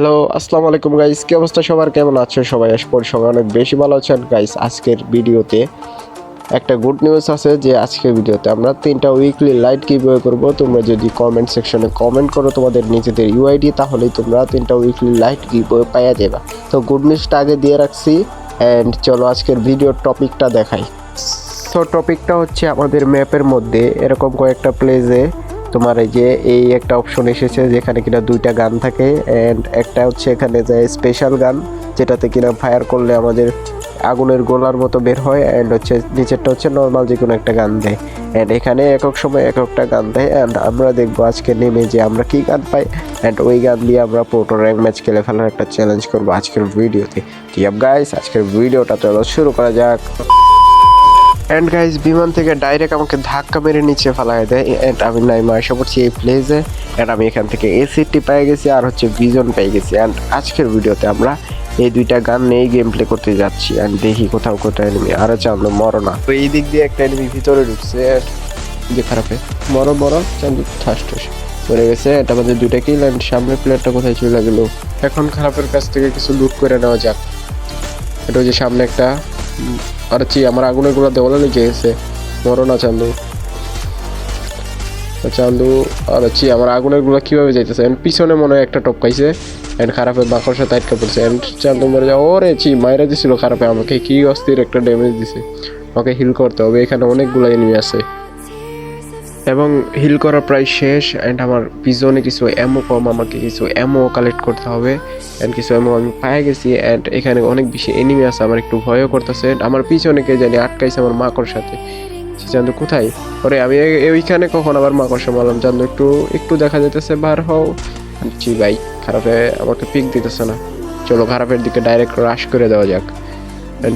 Hello আসসালামু আলাইকুম guys কি অবস্থা সবার? কেমন আছো সবাই? আশা করি সবাই অনেক বেশি ভালো আছেন। গাইস আজকের ভিডিওতে একটা গুড নিউজ আছে যে আজকের ভিডিওতে আমরা তিনটা উইকলি লাইট গিভওয়ে করব। তোমরা যদি কমেন্ট সেকশনে কমেন্ট করো তোমাদের নিজেদের ইউআইডি তাহলেই তোমরা তিনটা উইকলি লাইট গিভওয়ে পাইয়া যাবে তো গুড নিউজটা আগে দিয়ে রাখছি অ্যান্ড চলো আজকের ভিডিওর টপিকটা দেখাই। সো টপিকটা হচ্ছে আমাদের ম্যাপের মধ্যে এরকম কয়েকটা প্লেসে তোমার এই যে, এই একটা অপশন এসেছে যেখানে কিনা দুইটা গান থাকে অ্যান্ড একটা হচ্ছে এখানে যে স্পেশাল গান, যেটাতে কিনা ফায়ার করলে আমাদের আগুনের গোলার মতো বের হয় অ্যান্ড হচ্ছে নিচেরটা হচ্ছে নর্মাল যে কোনো একটা গান দেয়। অ্যান্ড এখানে একক সময় এক একটা গান দেয় অ্যান্ড আমরা দেখব আজকে নেমে যে আমরা কি গান পাই অ্যান্ড ওই গান দিয়ে আমরা পোটো র্যাঙ্ক ম্যাচ খেলে ফেলার একটা চ্যালেঞ্জ করব আজকের ভিডিওতে ঠিক গাইস আজকের ভিডিওটা চলো শুরু করা যাক। অ্যান্ড গাইজ বিমান থেকে ডাইরেক্ট আমাকে ধাক্কা মেরে নিচে ফেলায় দেয়। অ্যান্ড আমি নাইমা এসে পড়ছি এই প্লেসে অ্যান্ড আমি এখান থেকে এসিটি পেয়ে গেছি আর হচ্ছে ভিজন পেয়ে গেছি। অ্যান্ড আজকের ভিডিওতে আমরা এই দুইটা গান নিয়েই গেম প্লে করতে যাচ্ছি। অ্যান্ড দেখি কোথাও কোথাও এনিমি হচ্ছে আমরা মরো না। তো এই দিক দিয়ে একটা এনিমি ভিতরে ঢুকছে। যে খারাপে। মরো মরো, চান্দু, ঠাস ঠাস। মরে গেছে। এটা আমাদের দুইটা কিল অ্যান্ড সামনের প্লেয়ারটা কোথায় চলে গেল? এখন খারাপের কাছ থেকে কিছু লুট করে নেওয়া যাক। এটা হচ্ছে সামনে একটা উম, আর চি আমার আগুনেরগুলা দেওয়ালে লেগে গেছে। মরো না চান্দু চান্দু আর চি আমার আগুনেরগুলা কীভাবে যাইতেছে? এন্ড পিছনে মনে হয় একটা টপ খাইছে এন্ড খারাপের বাঁকর সাথে আটকা পড়ছে। এন্ড চান্দু মরে যা ওরে চি মাইরা দিছিল খারাপে। আমাকে কি অস্থির একটা ড্যামেজ দিছে। আমাকে হিল করতে হবে। এখানে অনেকগুলো এনিমি আছে। এবং হিল করা প্রায় শেষ অ্যান্ড আমার পিছনে কিছু অ্যামো কম, আমাকে কিছু অ্যামো কালেক্ট করতে হবে অ্যান্ড কিছু অ্যামো আমি পায়ে গেছি অ্যান্ড এখানে অনেক বেশি এনিমি আছে, আমার একটু ভয়ও করতেছে আমার পিছনে কে জানি আটকাইছে আমার মাকড় সাথে। চান্দু কোথায়? পরে আমি ওইখানে কখন আবার মাকড় সামালাম চান্দু একটু একটু দেখা যেতেছে বার হও। জি ভাই, খারাপে আমাকে পিক দিতেছে না। চলো খারাপের দিকে ডাইরেক্ট রাশ করে দেওয়া যাক।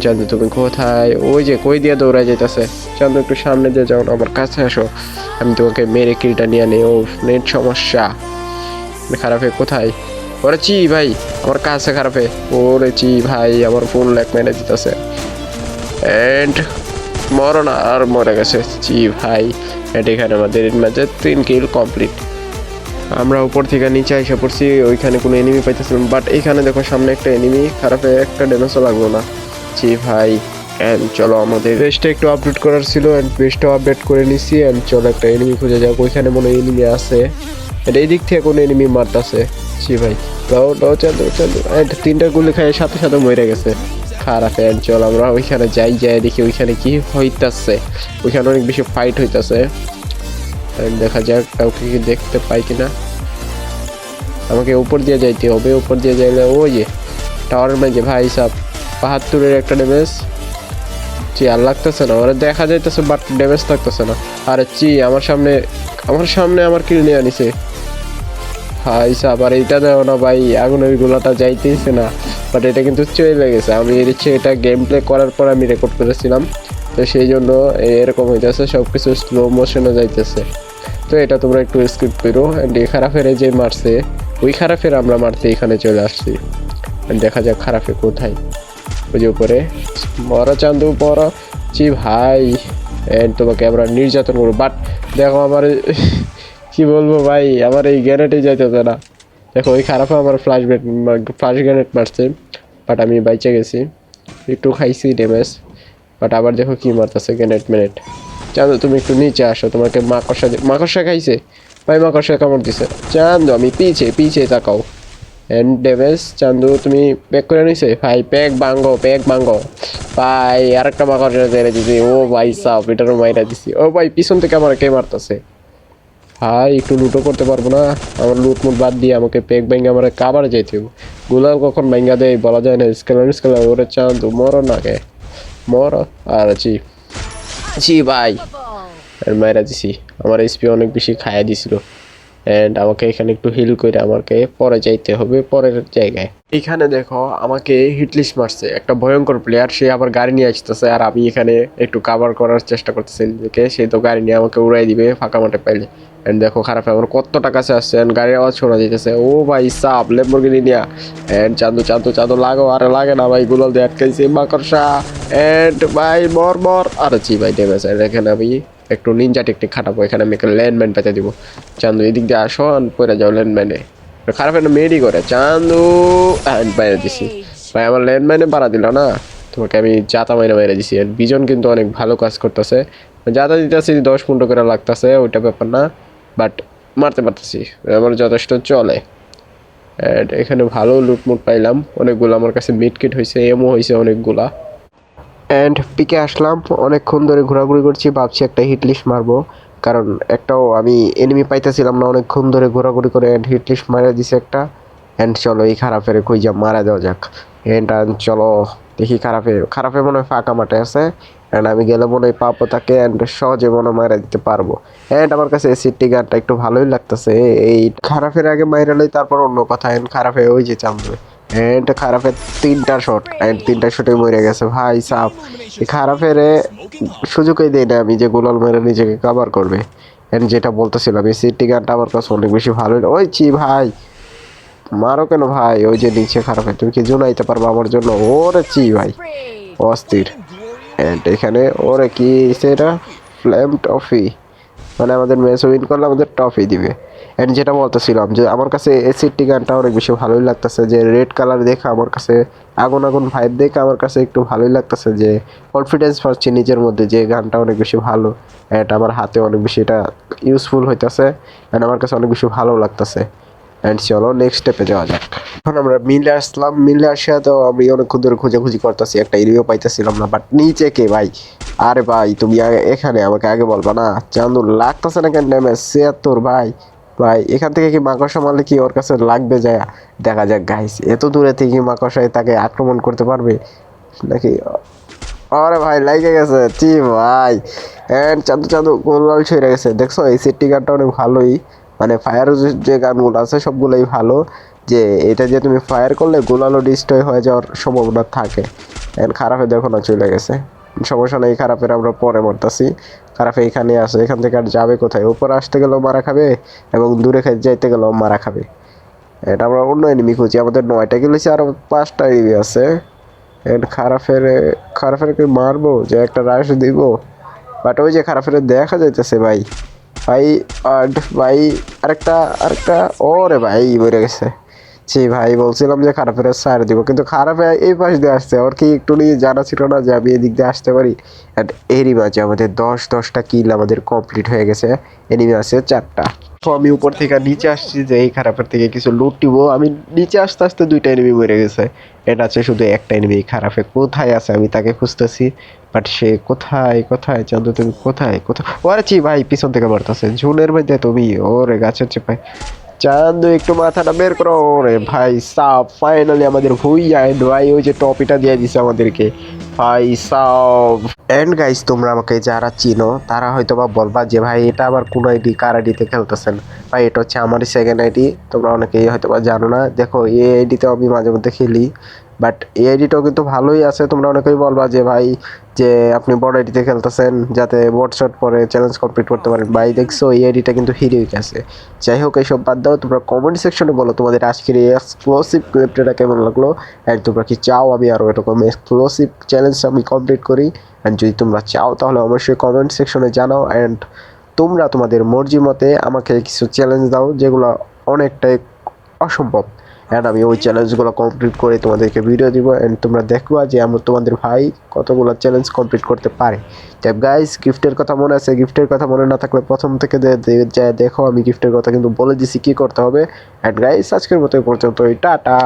চান্দু তুমি কোথায়? ওই যে কই দিয়ে দৌড়ায় যাইতেছে? চান্দু একটু সামনে দিয়ে যাও, আমার কাছে আসো। আমি তোমাকে মেরে কিলটা নিয়ে নেই ও নেট সমস্যা। খারাপে কোথায়? ওরে চি ভাই, আমার কাছে খারাপে ওরে চি ভাই, আমার ফুল ল্যাক মেরে দিতেছে। অ্যান্ড মরো না, আর মরে গেছে। চি ভাই এন্ড এখানে আমাদের ম্যাচে তিন কিল কমপ্লিট আমরা উপর থেকে নিচে এসে পড়ছি, ওইখানে কোনো এনিমি পাইতেছিলাম বাট এখানে দেখো সামনে একটা এনিমি খারাপে একটা ড্যামেজও লাগল না। জি ভাই অ্যান্ড চলো আমাদের বেস্টটা একটু আপডেট করার ছিল অ্যান্ড বেস্টটাও আপডেট করে নিছি অ্যান্ড চলো একটা এনিমি খুঁজে যাক, ওইখানে মনে হয় এনিমি আছে। And এই দিক থেকে কোনো এনিমি মারতাছে। জি ভাই, দাও দাও, চালু চালু অ্যান্ড তিনটা গুলি খাই সাথে সাথে মরে গেছে। খারাপ অ্যান্ড চল আমরা ওইখানে যাই যাই দেখি ওইখানে কি হইতাছে। ওইখানে অনেক বেশি ফাইট হইতাছে। And দেখা যাক, কাউকে কি দেখতে পাই কিনা। আমাকে উপর দিয়ে যাইতে হবে, উপর দিয়ে যাইলে, ওই যে টাওয়ারের মাঝে ভাই সাহ বাহাত্তরের একটা ড্যামেজ চি আর লাগতেছে না। ওরা দেখা যাইতেছে বাট ড্যামেজ থাকতেছে না। আরে চি আমার সামনে আমার সামনে আমার কিল নিয়ে আনিছে। ভাই সাহ আর এইটা দেও না ভাই, আগুনের গুলাটা যাইতেইছে না। বাট এটা কিন্তু চলে গেছে। আমি হচ্ছে এটা গেম প্লে করার পর আমি রেকর্ড করেছিলাম। তো সেই জন্য এরকম হইতেছে সব কিছু স্লো মোশনে যাইতেছে। তো এটা তোমরা একটু স্কিপ করো। অ্যান্ড এই খারাপের যে মারছে, ওই খারাপের আমরা মারতে এখানে চলে আসছি। দেখা যাক খারাপে কোথায়। ওই যে উপরে মরা চান্দু বড় জি ভাই। অ্যান্ড তোমাকে আমরা নির্যাতন করব। বাট দেখো আমার, কি বলব ভাই, আমার এই গ্যানেটে যাইতেছে না। দেখো, ওই খারাপে আমার ফ্লাশ ফ্লাশ গ্যানেট মারছে। বাট আমি বাইচে গেছি। একটু খাইছি ড্যামেজ বাট আবার দেখো কি মারতেছে গ্যানেট ম্যানেট চান্দু, তুমি একটু নিচে আসো। তোমাকে মাকড়সা মাকড়সা খাইছে? ভাই, মাকড়সা কামড় দিছে। চান্দু, আমি পিছে পিছে তাকাও। এন্ড ড্যামেজ চান্দু তুমি প্যাক করে নিছে? ভাই প্যাক বাঙ্গো প্যাক বাঙ্গো ভাই আর একটা মাকড়সা জেনে দিছি। ও ভাই, সাপ, এটারও মাইরা দিছি। ও ভাই, পিছন থেকে আমার কে মারতেছে? ভাই, একটু লুটও করতে পারব না। আমার লুট মুট বাদ দিয়ে আমাকে পেক ব্যাঙ্গে আমার কাবার যেতে হবে। গুলাল কখন ব্যাঙ্গা দেয় বলা যায় না। স্কেলার স্কেলার, ওরে চান্দু, মরো না কে? মরো। আর জি জি ভাই, আর মাইরা দিছি। আমার এসপি অনেক বেশি খাইয়া দিছিল। অ্যান্ড আমাকে এখানে একটু হিল করে আমাকে পরে যাইতে হবে, পরের জায়গায়। এখানে দেখো, আমাকে হিটলিস মারছে। একটা ভয়ঙ্কর প্লেয়ার সে আবার গাড়ি নিয়ে আসতেছে আর আমি এখানে একটু কাভার করার চেষ্টা করতেছি নিজেকে। সে তো গাড়ি নিয়ে আমাকে উড়াই দিবে ফাঁকা মাঠে পাইলে। অ্যান্ড দেখো, খারাপ আমার কতটা কাছে আসছে অ্যান্ড গাড়ির আওয়াজ শোনা যেতেছে ও ভাই, সাপ লেম্বরগিনি নিয়া। অ্যান্ড চান্দু চান্দু চান্দু লাগো, আরে লাগে না ভাই, গুলাল দিয়ে আটকাইছে, মাকড়সা। অ্যান্ড ভাই, মর মর। আরে জি ভাই ড্যামেজ এখানে আমি একটু নিনজা টেকনিক খাটাবো, এখানে আমি একটা ল্যান্ডম্যান পেতে দিব। চান্দু, এদিক দিয়ে আসো, আর পরে যাও ল্যান্ডম্যানে খারাপ একটা মেয়েরই করে। চান্দু বাইরে দিছি। ভাই, আমার ল্যান্ড মাইনে পাড়া দিল না। তোমাকে আমি জাতা মাইনে বাইরে দিছি। আর বিজন কিন্তু অনেক ভালো কাজ করতেছে। জাতা দিতেছি, দশ পনেরো করে লাগতেছে, ওইটা ব্যাপার না। বাট মারতে পারতেছি। আমার যথেষ্ট চলে। এখানে ভালো লুটমুট পাইলাম। অনেকগুলো আমার কাছে মিট কিট হয়েছে এমও হয়েছে অনেকগুলা। অ্যান্ড পিকে আসলাম, অনেকক্ষণ ধরে ঘোরাঘুরি করছি, ভাবছি একটা হিট লিস্ট মারবো। কারণ একটাও আমি এনিমি পাইতেছিলাম না, অনেকক্ষণ ধরে ঘোরাঘুরি করে অ্যান্ড হিট লিস্ট মারা দিছে একটা। অ্যান্ড চলো, এই খারাপের যা মারা দেওয়া যাক। অ্যান্ড চলো, দেখি খারাপের খারাপে মনে হয় ফাঁকা মাঠে আছে। অ্যান্ড আমি গেলে মনে হয় পাবো তাকে অ্যান্ড সহজে মনে মারা দিতে পারব। অ্যান্ড আমার কাছে সিটি গানটা একটু ভালোই লাগতেছে, এই খারাপের আগে মাইরা লই, তারপর অন্য কথা অ্যান্ড খারাপে ওই যে চামড়ে। অ্যান্ড খারাপের তিনটা শট অ্যান্ড তিনটা শটে মরে গেছে। ভাই, সাপ। খারাপের সুযোগই দেয় না আমি যে গোলাল মেরে নিজেকে কাভার করবে। অ্যান্ড যেটা বলতেছিলাম এই সিটি গানটা আমার কাছে অনেক বেশি ভালো ওই চি ভাই। মারো কেন, ভাই? ওই যে নিচে খারাপ তুমি কি জোনাইতে পারব আমার জন্য? ওরে চি ভাই। অস্থির। অ্যান্ড এখানে ওরে কি, সেটা? ফ্ল্যাম টফি মানে আমাদের ম্যাচ উইন করলে আমাদের টফি দিবে। অ্যান্ড যেটা বলতেছিলাম যে আমার কাছে এসিটি গানটা অনেক বেশি ভালোই লাগতেছে, যে রেড কালার দেখে আমার কাছে আগুন আগুন ভাইব দেখে আমার কাছে একটু ভালোই লাগতেছে, যে কনফিডেন্স পাচ্ছি নিজের মধ্যে যে গানটা অনেক বেশি ভালো অ্যান্ড আমার হাতে অনেক বেশি এটা ইউজফুল হইতাছে অ্যান্ড আমার কাছে অনেক বেশি ভালো লাগতেছে। অ্যান্ড চলো নেক্সট স্টেপে যাওয়া যাক। এখন আমরা মিলে আসলাম, মিলে আসা তো আমি অনেকক্ষণ ধরে খোঁজাখুঁজি করতেছি, একটা এরিয়াও পাইতেছিলাম না বাট নিচে কে ভাই? আরে ভাই, তুমি এখানে আমাকে আগে বলবা না চান্দু লাগতেছে না কেন? ড্যামেজ তোর ভাই। ভাই, এখান থেকে কি মাকড়সা মারলে কি ওর কাছে লাগবে যায়? দেখা যাক গাইস এত দূরে থেকে মাকড়সায় তাকে আক্রমণ করতে পারবে? নাকি? আরে ভাই লাইগে গেছে চি ভাই। এন্ড চাঁদু চাঁদু গোলাল ছেড়ে গেছে। দেখছ, এই সেটটি গানটা অনেক ভালোই। মানে ফায়ার যে গানগুলো আছে, সবগুলোই ভালো। যে, এটা যে তুমি ফায়ার করলে গোলালো ডিস্ট্রয় হয়ে যাওয়ার সম্ভাবনা থাকে। এন্ড খারাপে দেখো না, চলে গেছে। সমস্যা নেই, খারাপের আমরা পরে মরতাছি। খারাপে এখানে আসে, এখান থেকে আর যাবে কোথায়? উপরে আসতে গেলেও মারা খাবে এবং দূরে যাইতে গেলেও মারা খাবে। এটা আমরা অন্য এনিমি খুঁজি, আমাদের নয়টা গেলেছি আর পাঁচটা এনিমি আছে। এন্ড খারাপের খারাপের কি মারবো, যে একটা রাশ দিব। বাট ওই যে খারাপের দেখা যাইতেছে ভাই। ভাই আর ভাই, আরেকটা আরেকটা, ওরে ভাই, মরে গেছে। জি ভাই, বলছিলাম যে খারাপের সার দিব, কিন্তু খারাপে এই পাশ দিয়ে আসছে। ওর কি একটু নিয়ে জানা ছিল না যে আমি এদিক দিয়ে আসতে পারি? অ্যান্ড এরই মাঝে আমাদের দশ, দশটা কিল আমাদের কমপ্লিট হয়ে গেছে। এনিমি আছে চারটা। তো আমি উপর থেকে নিচে আসছি যে এই খারাপের থেকে কিছু লুট আমি নিচে আসতে আসতে দুইটা এনিমি মরে গেছে। এটা আছে শুধু একটা এনিমি খারাপে। কোথায় আছে? আমি তাকে খুঁজতেছি। বাট সে কোথায় কোথায়? চাঁদু তুমি কোথায়? কোথায়? ওরে চি ভাই, পিছন থেকে মারতেছে। ঝুলের মধ্যে তুমি, ওরে গাছের চেপায়। চান্দু, একটু মাথাটা বের করো। ওরে ভাই সাপ ফাইনালি আমাদের ভুইয়া এন্ড ভাই, ওই যে টপিটা দিয়ে দিছে আমাদেরকে। ভাই সাপ এন্ড গাইস তোমরা আমাকে যারা চিনো, তারা হয়তো বা বলবা যে ভাই, এটা আবার কোন আইডি, কার আইডিতে খেলতেছেন? ভাই, এটা হচ্ছে আমারই সেকেন্ড আইডি। তোমরা অনেকেই হয়তো বা জানো না। দেখো, এই আইডিতে আমি মাঝে মধ্যে খেলি। বাট এই আইডিটাও কিন্তু ভালোই আছে। তোমরা অনেকেই বলবা যে ভাই যে আপনি বড় আইডিতে খেলতেছেন, যাতে বোর্ড শট পরে চ্যালেঞ্জ কমপ্লিট করতে পারেন। ভাই, দেখছ, এই আইডিটা কিন্তু হিরোইক আছে যাই হোক, এইসব বাদ দাও, তোমরা কমেন্ট সেকশনে বলো তোমাদের আজকের এই এক্সক্লুসিভ ক্লিপটা কেমন লাগল অ্যান্ড তোমরা কি চাও আমি আরও এরকম এক্সক্লুসিভ চ্যালেঞ্জ আমি কমপ্লিট করি? অ্যান্ড যদি তোমরা চাও, তাহলে অবশ্যই কমেন্ট সেকশনে জানাও অ্যান্ড তোমরা তোমাদের মর্জি মতে আমাকে কিছু চ্যালেঞ্জ দাও, যেগুলো অনেকটাই অসম্ভব। অ্যান্ড আমি ওই চ্যালেঞ্জগুলো কমপ্লিট করে তোমাদেরকে ভিডিও দিব অ্যান্ড তোমরা দেখবা যে আমার তোমাদের ভাই কতগুলো চ্যালেঞ্জ কমপ্লিট করতে পারে। ট্যাপ গাইস গিফটের কথা মনে আছে? গিফটের কথা মনে না থাকলে প্রথম থেকে যা দেখো, আমি গিফটের কথা কিন্তু বলে দিছি, কী করতে হবে? অ্যান্ড গাইস আজকের মতো পর্যন্ত টাটা!